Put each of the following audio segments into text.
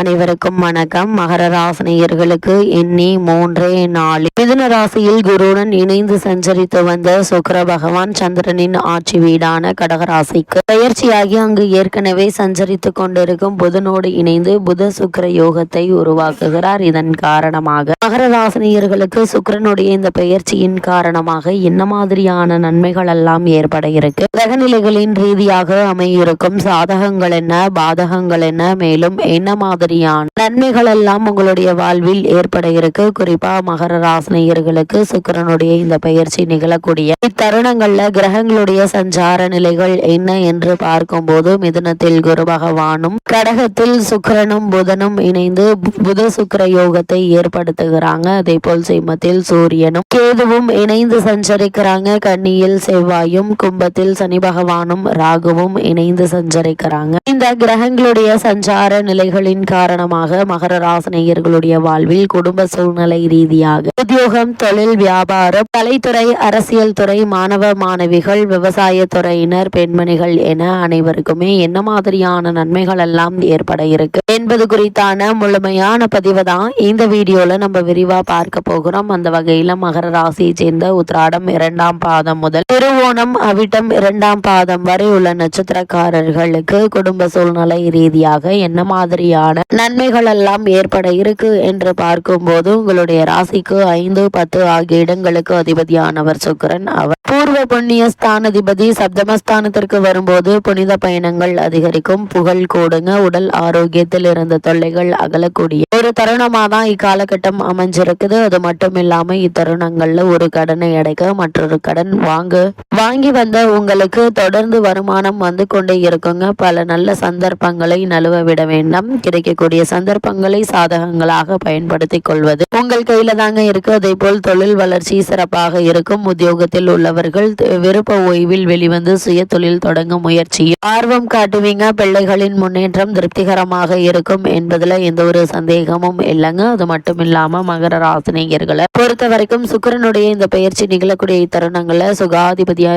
அனைவருக்கும் வணக்கம். மகர ராசினியர்களுக்கு எண்ணி மூன்றே நாலு. மிதுன ராசியில் குருடன் இணைந்து சஞ்சரித்து வந்த சுக்கர பகவான் சந்திரனின் ஆட்சி வீடான கடகராசிக்கு பயிற்சியாகி அங்கு ஏற்கனவே சஞ்சரித்து கொண்டிருக்கும் புதனோடு இணைந்து புத சுக்கிர யோகத்தை உருவாக்குகிறார். இதன் காரணமாக மகர ராசினியர்களுக்கு சுக்கரனுடைய இந்த பெயர்ச்சியின் காரணமாக என்ன மாதிரியான நன்மைகள் எல்லாம் ஏற்பட இருக்கு? கிரகநிலைகளின் ரீதியாக அமையிருக்கும் சாதகங்கள் என்ன? பாதகங்கள் என்ன? மேலும் என்ன மாதிரி மாதிரியான நன்மைகள் எல்லாம் உங்களுடைய வாழ்வில் ஏற்பட இருக்கு குறிப்பா மகர ராசினியர்களுக்கு சுக்கிரனுடைய இந்த பயிற்சி நிகழக்கூடிய இத்தருணங்கள்ல கிரகங்களுடைய சஞ்சார நிலைகள் என்ன என்று பார்க்கும்போது மிதுனத்தில் குரு பகவானும் கடகத்தில் சுக்கிரனும் புதனும் இணைந்து புத சுக்கிர யோகத்தை ஏற்படுத்துகிறாங்க. அதே போல் சிம்மத்தில் சூரியனும் கேதுவும் இணைந்து சஞ்சரிக்கிறாங்க. கன்னியில் செவ்வாயும் கும்பத்தில் சனி பகவானும் ராகுவும் இணைந்து சஞ்சரிக்கிறாங்க. இந்த கிரகங்களுடைய சஞ்சார நிலைகளின் காரணமாக மகர ராசினியர்களுடைய வாழ்வில் குடும்ப சூழ்நிலை ரீதியாக உத்தியோகம் தொழில் வியாபாரம் கலைத்துறை அரசியல் துறை மாணவ மாணவிகள் விவசாய துறையினர் பெண்மணிகள் என அனைவருக்குமே என்ன மாதிரியான நன்மைகள் எல்லாம் ஏற்பட இருக்கு என்பது குறித்தான முழுமையான பதிவு தான் இந்த வீடியோல நம்ம விரிவா பார்க்க போகிறோம். அந்த வகையில மகர ராசியை சேர்ந்த உத்ராடம் இரண்டாம் பாதம் முதல் திருவோணம் அவிட்டம் இரண்டாம் பாதம் வரை உள்ள நட்சத்திரக்காரர்களுக்கு குடும்ப சூழ்நிலை ரீதியாக என்ன மாதிரியான நன்மைகள் எல்லாம் ஏற்பட இருக்கு என்று பார்க்கும்போது உங்களுடைய ராசிக்கு ஐந்து பத்து ஆகிய இடங்களுக்கு அதிபதியானவர் சுக்கிரன் அவர். பூர்வ புண்ணிய ஸ்தானாதிபதி சப்தமஸ்தானத்திற்கு வரும்போது புனித பயணங்கள் அதிகரிக்கும். புகழ் கூடுங்க. உடல் ஆரோக்கியத்தில் இருந்த தொல்லைகள் அகலக்கூடிய ஒரு தருணமா தான் இக்காலகட்டம் அமைஞ்சிருக்குது. அது மட்டும் இல்லாம இத்தருணங்கள்ல ஒரு கடனை அடைக்க மற்றொரு கடன் வாங்க வாங்கி வந்த உங்களுக்கு தொடர்ந்து வருமானம் வந்து கொண்டே இருக்குங்க. பல நல்ல சந்தர்ப்பங்களை நழுவ விட வேண்டாம். கிடைக்கக்கூடிய சந்தர்ப்பங்களை சாதகங்களாக பயன்படுத்திக் கொள்வது. உங்கள் கையில தாங்க இருக்கு. அதே போல் தொழில் வளர்ச்சி சிறப்பாக இருக்கும். உத்தியோகத்தில் உள்ளவர்கள் விருப்ப ஓய்வில் வெளிவந்து சுய தொழில் தொடங்கும் முயற்சியில் ஆர்வம் காட்டுவீங்க. பிள்ளைகளின் முன்னேற்றம் திருப்திகரமாக இருக்கும் என்பதுல எந்த ஒரு சந்தேகமும் இல்லைங்க. அது மட்டும் இல்லாம மகர ராசினியர்களை பொறுத்த வரைக்கும் சுக்கிரனுடைய இந்த பயிற்சி நிகழக்கூடிய தருணங்களை சுகாதிபதியா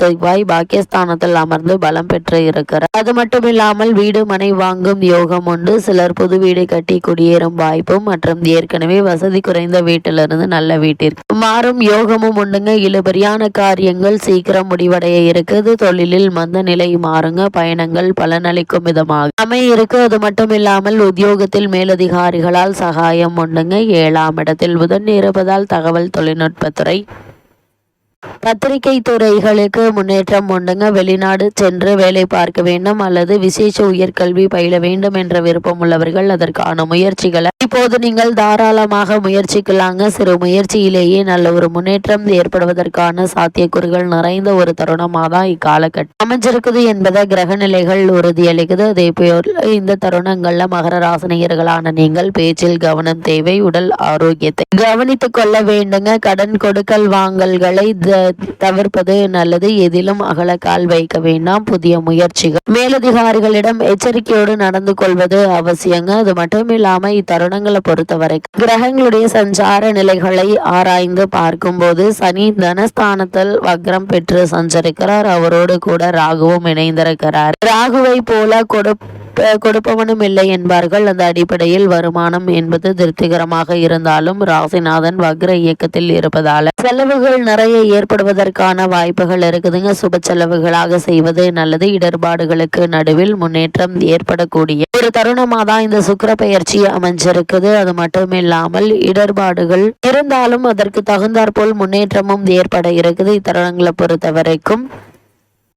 செவ்வாய் பாக்கியஸ்தானத்தில் அமர்ந்து பலம் பெற்று இருக்கிறார். அது மட்டும் இல்லாமல் வீடு மனை வாங்கும் யோகம் உண்டு. சிலர் புது வீடு கட்டி குடியேறும் வாய்ப்பும் மற்றும் ஏற்கனவே வசதி குறைந்த வீட்டிலிருந்து நல்ல வீட்டிற்கு மாறும் யோகமும் உண்டுங்க. இழுபறியான காரியங்கள் சீக்கிரம் முடிவடைய இருக்குது. தொழிலில் மந்த நிலை மாறுங்க. பயணங்கள் பலனளிக்கும் விதமாக அமைய இருக்கு. அது மட்டும் இல்லாமல் உத்தியோகத்தில் மேலதிகாரிகளால் சகாயம் உண்டுங்க. ஏழாம் இடத்தில் புதன் இருப்பதால் தகவல் தொழில்நுட்பத்துறை பத்திரிகை துறைகளுக்கு முன்னேற்றம் உண்டுங்க. வெளிநாடு சென்று வேலை பார்க்க வேண்டும் அல்லது விசேஷ உயர்கல்வி பயில வேண்டும் என்ற விருப்பம் உள்ளவர்கள் அதற்கான முயற்சிகளை. இப்போது நீங்கள் தாராளமாக முயற்சிக்கலாங்க. சிறு முயற்சியிலேயே நல்ல ஒரு முன்னேற்றம் ஏற்படுவதற்கான சாத்தியக்கூறுகள் நிறைந்த ஒரு தருணமாக தான் இக்காலகட்டம். அமைஞ்சிருக்குது என்பதை கிரக நிலைகள் உறுதியளிக்குது. அதே போல் இந்த தருணங்கள்ல மகர ராசினியர்களான நீங்கள் பேச்சில் கவனம் தேவை உடல் ஆரோக்கியத்தை கவனித்துக் கொள்ள வேண்டுங்க. கடன் கொடுக்கல் வாங்கல்களை தவிர்ப்பது நல்லது. எதிலும் அகல கால் வைக்க வேண்டாம். புதிய முயற்சிகள். மேலதிகாரிகளிடம் எச்சரிக்கையோடு நடந்து கொள்வது அவசியங்க. அது மட்டும் இல்லாம இத்தருணங்களை பொறுத்தவரை கிரகங்களுடைய சஞ்சார நிலைகளை ஆராய்ந்து பார்க்கும்போது சனி தனஸ்தானத்தில் வக்ரம் பெற்று சஞ்சரிக்கிறார். அவரோடு கூட ராகுவும் இணைந்திருக்கிறார். ராகுவை போல கொடு கொடுப்பவனும் இல்லை என்பார்கள். அந்த அடிப்படையில் வருமானம் என்பது திருப்திகரமாக இருந்தாலும் ராசிநாதன் வக்ர இயக்கத்தில் இருப்பதால செலவுகள் நிறைய ஏற்படுவதற்கான வாய்ப்புகள் இருக்குதுங்க. சுப செலவுகளாக செய்வது நல்லது. இடர்பாடுகளுக்கு நடுவில் முன்னேற்றம் ஏற்படக்கூடிய ஒரு தருணமா தான் இந்த சுக்கிர பயிற்சி அமைஞ்சிருக்குது. அது மட்டும் இல்லாமல் இடர்பாடுகள் இருந்தாலும் அதற்கு தகுந்தாற்போல் முன்னேற்றமும் ஏற்பட இருக்குது. இத்தருணங்களை பொறுத்த வரைக்கும்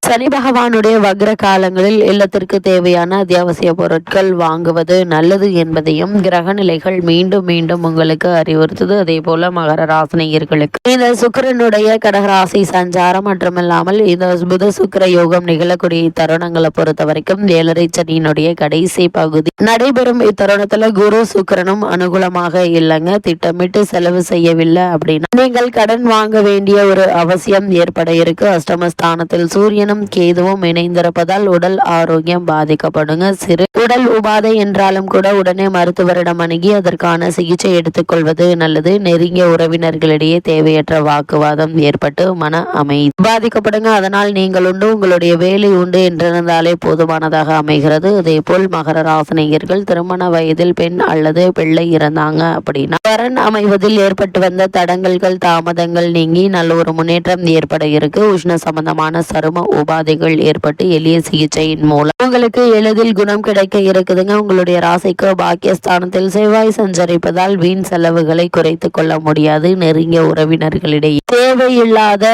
சனி பகவானுடைய வக்ர காலங்களில் இல்லத்திற்கு தேவையான அத்தியாவசிய பொருட்கள் வாங்குவது நல்லது என்பதையும் கிரக நிலைகள் மீண்டும் மீண்டும் உங்களுக்கு அறிவுறுத்துது. அதே போல மகர ராசினியர்களுக்கு இந்த சுக்கிரனுடைய கடகராசி சஞ்சாரம் மட்டுமில்லாமல் இந்த புத சுக்கிர யோகம் நிகழக்கூடிய தருணங்களை பொறுத்த வரைக்கும் ஏழரை சனியினுடைய கடைசி பகுதி. நடைபெறும் இத்தருணத்துல குரு சுக்கரனும் அனுகூலமாக இல்லைங்க. திட்டமிட்டு செலவு செய்யவில்லை அப்படின்னா நீங்கள் கடன் வாங்க வேண்டிய ஒரு அவசியம் ஏற்பட இருக்கு. அஷ்டமஸ்தானத்தில் சூரியனும் சூரியனும் கேதுவும் இணைந்திருப்பதால் உடல் ஆரோக்கியம் பாதிக்கப்படுங்க. சிறு உடல் உபாதை என்றாலும் கூட உடனே மருத்துவரிடம் அணுகி அதற்கான சிகிச்சை எடுத்துக்கொள்வது நல்லது. நெருங்கிய உறவினர்களிடையே தேவையற்ற வாக்குவாதம் ஏற்பட்டு மன அமைதி பாதிக்கப்படுங்க. அதனால் நீங்கள் உண்டு உங்களுடைய வேலை உண்டு என்றிருந்தாலே போதுமானதாக அமைகிறது. அதே போல் மகர ராசினியர்கள் திருமண வயதில் பெண் அல்லது பிள்ளை இருந்தாங்க அப்படின்னா வரன் அமைவதில் ஏற்பட்டு வந்த தடங்கல்கள் தாமதங்கள் நீங்கி நல்ல ஒரு முன்னேற்றம் ஏற்பட இருக்கு. உஷ்ண சம்பந்தமான சரும உபாதைகள் ஏற்பட்டு எளிய சிகிச்சையின் மூலம் உங்களுக்கு எளிதில் குணம் கிடைக்க இருக்குதுங்க. உங்களுடைய ராசிக்கு பாக்கியஸ்தானத்தில் செவ்வாய் சஞ்சரிப்பதால் வீண் செலவுகளை குறைத்து கொள்ள முடியாது. நெருங்கிய உறவினர்களிடையே தேவையில்லாத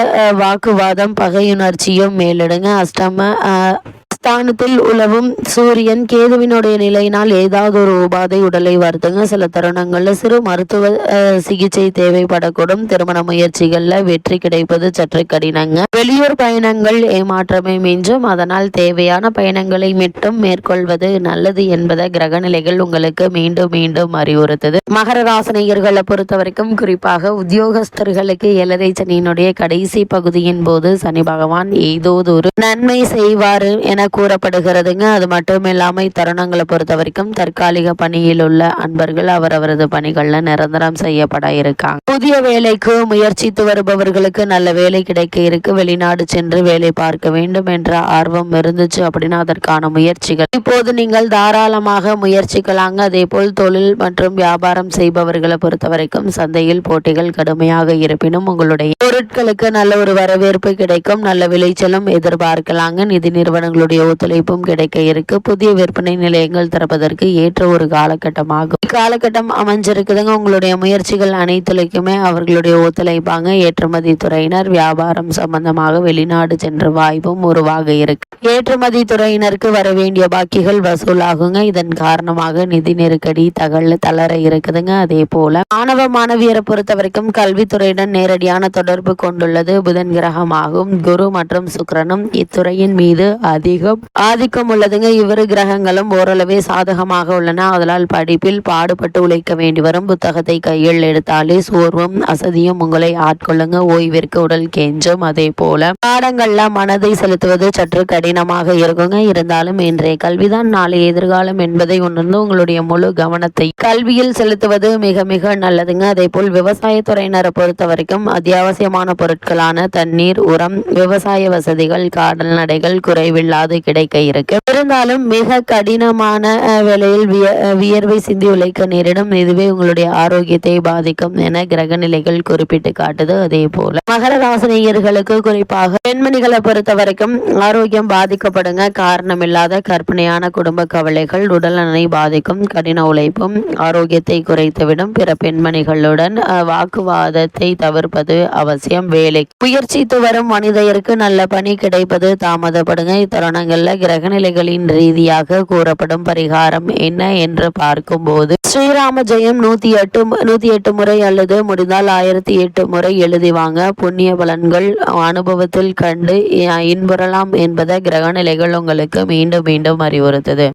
வாக்குவாதம் பகையுணர்ச்சியும் மேலிடுங்க. அஷ்டம ஸ்தானத்தில் உலவும் சூரியன் கேதுவினுடைய நிலையினால் ஏதாவது ஒரு உபாதை உடலை வருதுங்க சில தருணங்கள்ல சிறு மருத்துவ சிகிச்சை தேவைப்படக்கூடும். திருமண முயற்சிகளில் வெற்றி கிடைப்பது சற்று கடினங்க. வெளியூர் பயணங்கள் ஏமாற்றமே மிஞ்சும். அதனால் தேவையான பயணங்களை மட்டும் மேற்கொள்வது நல்லது என்பதை கிரகநிலைகள் உங்களுக்கு மீண்டும் மீண்டும் அறிவுறுத்தது. மகர ராசினியர்களை பொறுத்த வரைக்கும் குறிப்பாக உத்தியோகஸ்தர்களுக்கு எலதை சனியினுடைய கடைசி பகுதியின் போது சனி பகவான் ஏதோ ஒரு நன்மை செய்வார் என கூறப்படுகிறதுங்க. அது மட்டும் இல்லாமல் தருணங்களை பொறுத்த வரைக்கும் தற்காலிக பணியில் உள்ள அன்பர்கள் அவரவரது பணிகள்ல நிரந்தரம் செய்யப்பட இருக்காங்க. புதிய வேலைக்கு முயற்சித்து வருபவர்களுக்கு நல்ல வேலை கிடைக்க இருக்கு. வெளிநாடு சென்று வேலை பார்க்க வேண்டும் என்ற ஆர்வம் இருந்துச்சு அப்படின்னா அதற்கான முயற்சிகள். இப்போது நீங்கள் தாராளமாக முயற்சிக்கலாங்க. அதே போல் தொழில் மற்றும் வியாபாரம் செய்பவர்களை பொறுத்த வரைக்கும் சந்தையில் போட்டிகள் கடுமையாக இருப்பினும் உங்களுடைய பொருட்களுக்கு நல்ல ஒரு வரவேற்பு கிடைக்கும். நல்ல விளைச்சலும் எதிர்பார்க்கலாங்க. நிதி நிறுவனங்களுடைய ஒத்துழைப்பும் கிடைக்க இருக்கு. புதிய விற்பனை நிலையங்கள் திறப்பதற்கு ஏற்ற ஒரு காலகட்டமாகும். இக்காலகட்டம் அமைஞ்சிருக்குதுங்க. உங்களுடைய முயற்சிகள் அனைத்துலைக்குமே அவர்களுடைய ஒத்துழைப்பாங்க. ஏற்றுமதி துறையினர் வியாபாரம் சம்பந்தமாக வெளிநாடு சென்ற வாய்ப்பும் உருவாக இருக்கு. ஏற்றுமதி துறையினருக்கு வர வேண்டிய பாக்கிகள் வசூலாகுங்க. இதன் காரணமாக நிதி நெருக்கடி தகவல் தளர இருக்குதுங்க. அதே போல மாணவ மாணவியரை பொறுத்த வரைக்கும் கல்வித்துறையுடன் நேரடியான தொடர்பு கொண்டுள்ளது. புதன் கிரகமாகும். குரு மற்றும் சுக்கிரனும் இத்துறையின் மீது அதிக அதிகம் ஆதிக்கம் உள்ளதுங்க. இவ்விரு கிரகங்களும் ஓரளவே சாதகமாக உள்ளன. அதனால் படிப்பில் பாடுபட்டு உழைக்க வேண்டி வரும். புத்தகத்தை கையில் எடுத்தாலே சோர்வும் அசதியும் உங்களை ஆட்கொள்ளுங்க. ஓய்விற்கு உடல் கெஞ்சும். அதே போல பாடங்கள்ல மனதை செலுத்துவது சற்று கடினமாக இருக்குங்க. இருந்தாலும் இன்றைய கல்விதான் நாளை எதிர்காலம் என்பதை உணர்ந்து உங்களுடைய முழு கவனத்தை கல்வியில் செலுத்துவது மிக மிக நல்லதுங்க. அதே போல் விவசாயத்துறையினரை பொறுத்த வரைக்கும் அத்தியாவசியமான பொருட்களான தண்ணீர் உரம் விவசாய வசதிகள் கால்நடைகள் குறைவில்லாது கிடைக்க இருக்கு. இருந்தாலும் மிக கடினமான அஹ், வியர்வை சிந்தி உழைக்க நேரிடும். இதுவே உங்களுடைய ஆரோக்கியத்தை பாதிக்கும் என கிரக நிலைகள் குறிப்பிட்டு காட்டுது. அதே போல மகர ராசினியர்களுக்கு குறிப்பாக பெண்மணிகளை பொறுத்த வரைக்கும் ஆரோக்கியம் பாதிக்கப்படுங்க. காரணம் இல்லாத கற்பனையான குடும்ப கவலைகள் உடல்நலனை பாதிக்கும் கடின உழைப்பும் ஆரோக்கியத்தை குறைத்துவிடும். பிற பெண்மணிகளுடன் வாக்குவாதத்தை தவிர்ப்பது அவசியம். வேலை முயற்சித்து வரும் மனிதருக்கு நல்ல பணி கிடைப்பது தாமதப்படுங்க. இத்தருணங்கள்ல கிரகநிலைகளின் ரீதியாக கூறப்படும் பரிகாரம் என்ன என்று பார்க்கும்போது ஸ்ரீராம ஜெயம் நூத்தி எட்டு நூத்தி எட்டு முறை அல்லது முடிந்தால் ஆயிரத்தி எட்டு முறை எழுதி வாங்க. புண்ணிய பலன்கள் அனுபவத்தில் கண்டு இன்புறலாம் என்பதை கிரகநிலைகள் உங்களுக்கு மீண்டும் மீண்டும் அறிவுறுத்தது.